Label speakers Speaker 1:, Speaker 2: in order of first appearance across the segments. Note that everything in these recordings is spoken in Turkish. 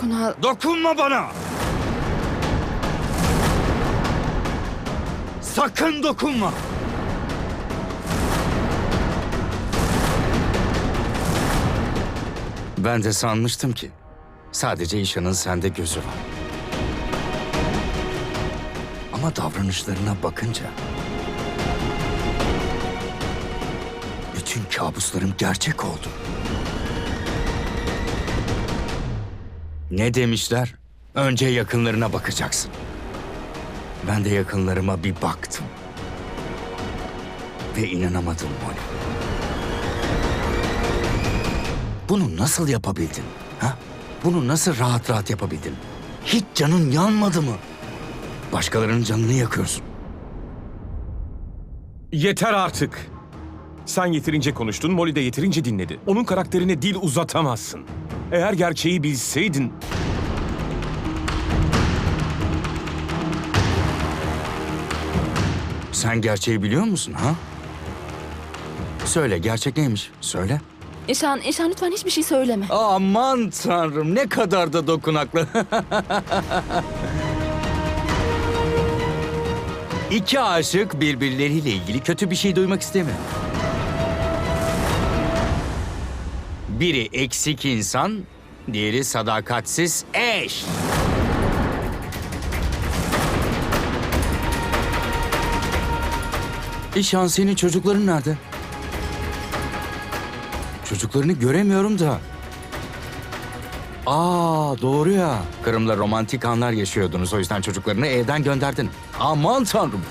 Speaker 1: Kunal,
Speaker 2: Dokunma bana! Sakın dokunma! Ben de sanmıştım ki sadece İşan'ın sende gözü var. Ama davranışlarına bakınca bütün kabuslarım gerçek oldu. Ne demişler? Önce yakınlarına bakacaksın. Ben de yakınlarıma bir baktım. Ve inanamadım Molly. Bunu nasıl yapabildin? Ha? Bunu nasıl rahat rahat yapabildin? Hiç canın yanmadı mı? Başkalarının canını yakıyorsun.
Speaker 3: Yeter artık. Sen yeterince konuştun, Molly de yeterince dinledi. Onun karakterine dil uzatamazsın. Eğer gerçeği bilseydin...
Speaker 2: Sen gerçeği biliyor musun ha? Söyle gerçek neymiş? Söyle.
Speaker 1: İşan, İşan lütfen hiçbir şey söyleme.
Speaker 2: Aman tanrım ne kadar da dokunaklı. İki aşık birbirleriyle ilgili kötü bir şey duymak istemiyor. Biri eksik insan, diğeri sadakatsiz eş. İşan senin çocukların nerede? Çocuklarını göremiyorum da. Aa doğru ya. Kırım'la romantik anlar yaşıyordunuz. O yüzden çocuklarını evden gönderdin. Aman tanrım.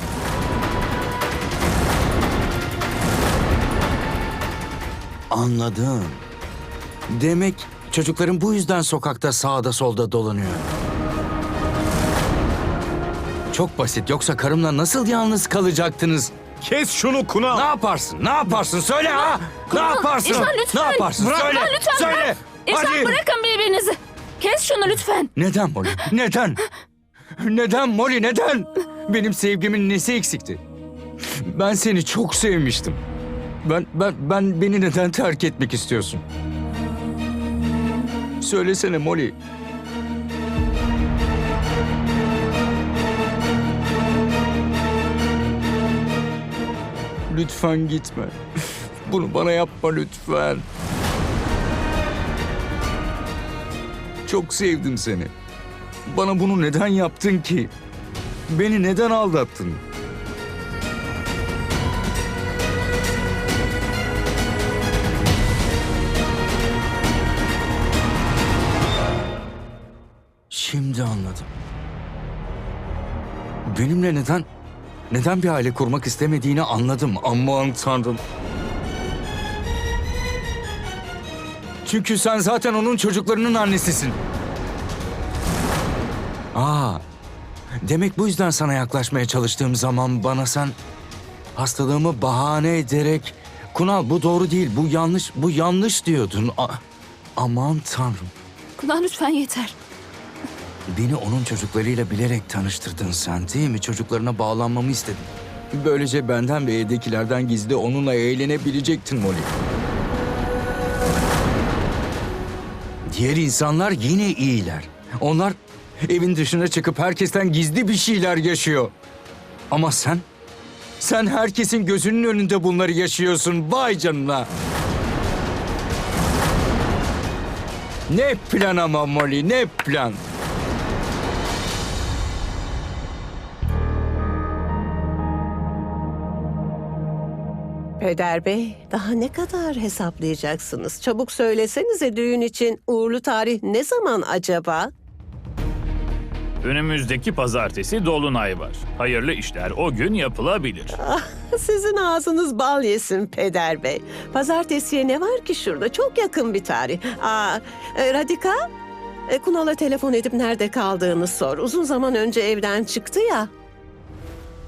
Speaker 2: Anladım. Demek çocukların bu yüzden sokakta sağda solda dolanıyor. Çok basit. Yoksa karımla nasıl yalnız kalacaktınız?
Speaker 3: Kes şunu Kunal!
Speaker 2: Ne yaparsın? Ne yaparsın? Söyle ha! Ne
Speaker 1: Kunal,
Speaker 2: yaparsın?
Speaker 1: İşan lütfen.
Speaker 2: Ne yaparsın?
Speaker 1: Bırak,
Speaker 2: Söyle.
Speaker 1: Kunal, lütfen
Speaker 2: Söyle.
Speaker 1: İşan
Speaker 2: Hadi.
Speaker 1: bırakın birbirinizi. Kes şunu lütfen.
Speaker 2: Neden Molly? Neden? Neden Molly? Neden? Benim sevgimin nesi eksikti? Ben seni çok sevmiştim. Ben ben ben beni neden terk etmek istiyorsun? Söylesene Molly. Lütfen gitme. Bunu bana yapma lütfen. Çok sevdim seni. Bana bunu neden yaptın ki? Beni neden aldattın? Şimdi anladım. Benimle neden neden bir aile kurmak istemediğini anladım. Aman tanrım. Çünkü sen zaten onun çocuklarının annesisin. Aa, demek bu yüzden sana yaklaşmaya çalıştığım zaman bana sen hastalığımı bahane ederek Kunal bu doğru değil, bu yanlış, bu yanlış diyordun. A- aman tanrım.
Speaker 1: Kunal lütfen yeter.
Speaker 2: Beni onun çocuklarıyla bilerek tanıştırdın sen değil mi? Çocuklarına bağlanmamı istedin. Böylece benden ve evdekilerden gizli onunla eğlenebilecektin Molly. Diğer insanlar yine iyiler. Onlar evin dışına çıkıp herkesten gizli bir şeyler yaşıyor. Ama sen, sen herkesin gözünün önünde bunları yaşıyorsun. Vay canına. Ne plan ama Molly, ne plan.
Speaker 4: Peder Bey, daha ne kadar hesaplayacaksınız? Çabuk söylesenize düğün için uğurlu tarih ne zaman acaba?
Speaker 5: Önümüzdeki pazartesi dolunay var. Hayırlı işler o gün yapılabilir.
Speaker 4: Sizin ağzınız bal yesin Peder Bey. Pazartesiye ne var ki şurada? Çok yakın bir tarih. Aa, e, Radika, e, Kunal'a telefon edip nerede kaldığını sor. Uzun zaman önce evden çıktı ya.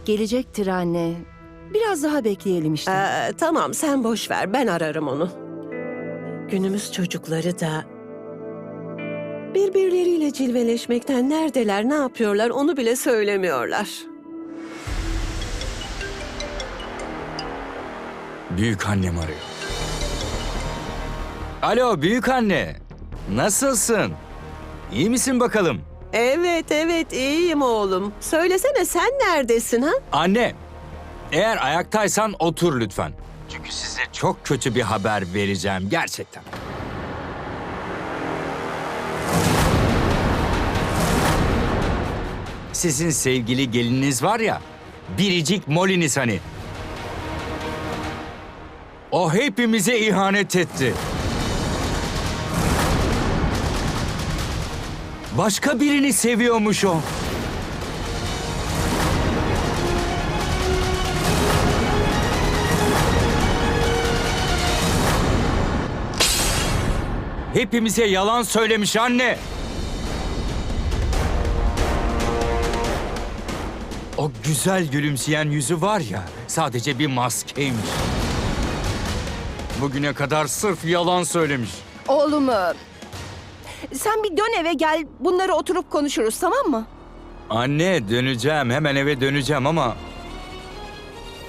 Speaker 6: Gelecektir anne. Biraz daha bekleyelim işte.
Speaker 4: Ee, tamam sen boş ver ben ararım onu. Günümüz çocukları da birbirleriyle cilveleşmekten neredeler ne yapıyorlar onu bile söylemiyorlar.
Speaker 2: Büyük annem arıyor. Alo büyük anne. Nasılsın? İyi misin bakalım?
Speaker 4: Evet evet iyiyim oğlum. Söylesene sen neredesin ha?
Speaker 2: Anne, eğer ayaktaysan otur lütfen. Çünkü size çok kötü bir haber vereceğim gerçekten. Sizin sevgili gelininiz var ya, biricik Moliniz hani. O hepimize ihanet etti. Başka birini seviyormuş o. Hepimize yalan söylemiş anne. O güzel gülümseyen yüzü var ya, sadece bir maskeymiş. Bugüne kadar sırf yalan söylemiş.
Speaker 6: Oğlum, e, sen bir dön eve gel. Bunları oturup konuşuruz tamam mı?
Speaker 2: Anne döneceğim, hemen eve döneceğim ama...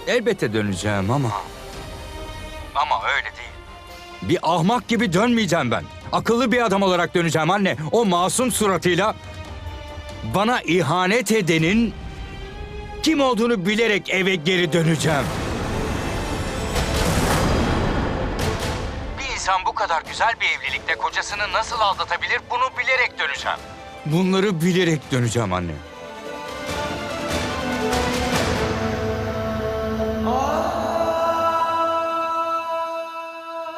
Speaker 2: Elbette döneceğim ama... Ama öyle değil. Bir ahmak gibi dönmeyeceğim ben. Akıllı bir adam olarak döneceğim anne. O masum suratıyla... Bana ihanet edenin... Kim olduğunu bilerek eve geri döneceğim. Bir insan bu kadar güzel bir evlilikte kocasını nasıl aldatabilir bunu bilerek döneceğim. Bunları bilerek döneceğim anne.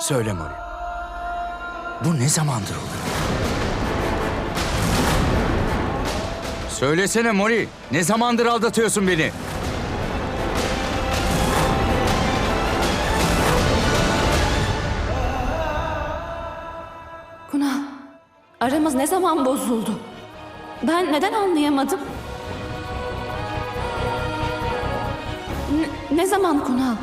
Speaker 2: Söyle Mori. Bu ne zamandır oluyor? Söylesene Mori. Ne zamandır aldatıyorsun beni?
Speaker 1: Kunal, aramız ne zaman bozuldu? Ben neden anlayamadım? Ne, ne zaman Kunal?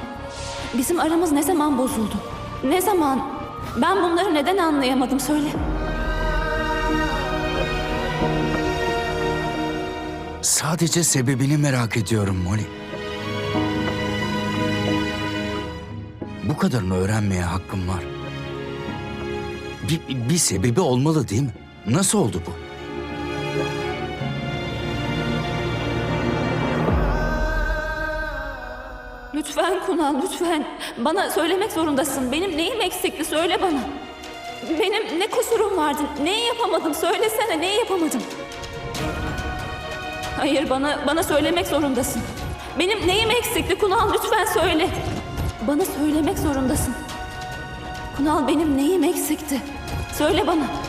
Speaker 1: Bizim aramız ne zaman bozuldu? Ne zaman? Ben bunları neden anlayamadım söyle.
Speaker 2: Sadece sebebini merak ediyorum Molly. Bu kadarını öğrenmeye hakkım var. Bir, bir sebebi olmalı değil mi? Nasıl oldu bu?
Speaker 1: Lütfen Kunal, lütfen. Bana söylemek zorundasın. Benim neyim eksikti söyle bana. Benim ne kusurum vardı? Neyi yapamadım? Söylesene neyi yapamadım? Hayır bana bana söylemek zorundasın. Benim neyim eksikti Kunal lütfen söyle. Bana söylemek zorundasın. Kunal benim neyim eksikti? Söyle bana.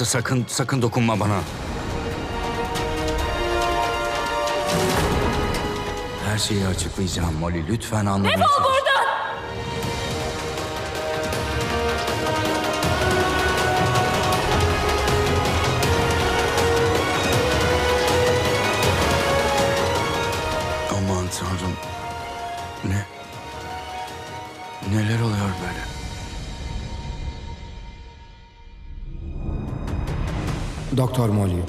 Speaker 2: Sa- sa- sakın sakın dokunma bana. Her şeyi açıklayacağım Molly. Lütfen anlamaya çalış.
Speaker 1: Buradan.
Speaker 7: Doktor Molly,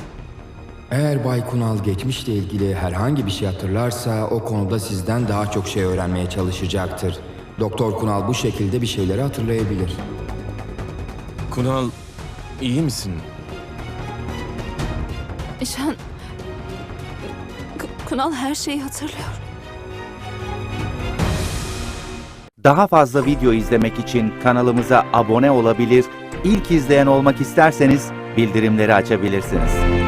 Speaker 7: eğer Bay Kunal geçmişle ilgili herhangi bir şey hatırlarsa o konuda sizden daha çok şey öğrenmeye çalışacaktır. Doktor Kunal bu şekilde bir şeyleri hatırlayabilir.
Speaker 3: Kunal, iyi misin?
Speaker 1: İşan... K- Kunal her şeyi hatırlıyor.
Speaker 8: Daha fazla video izlemek için kanalımıza abone olabilir, ilk izleyen olmak isterseniz bildirimleri açabilirsiniz.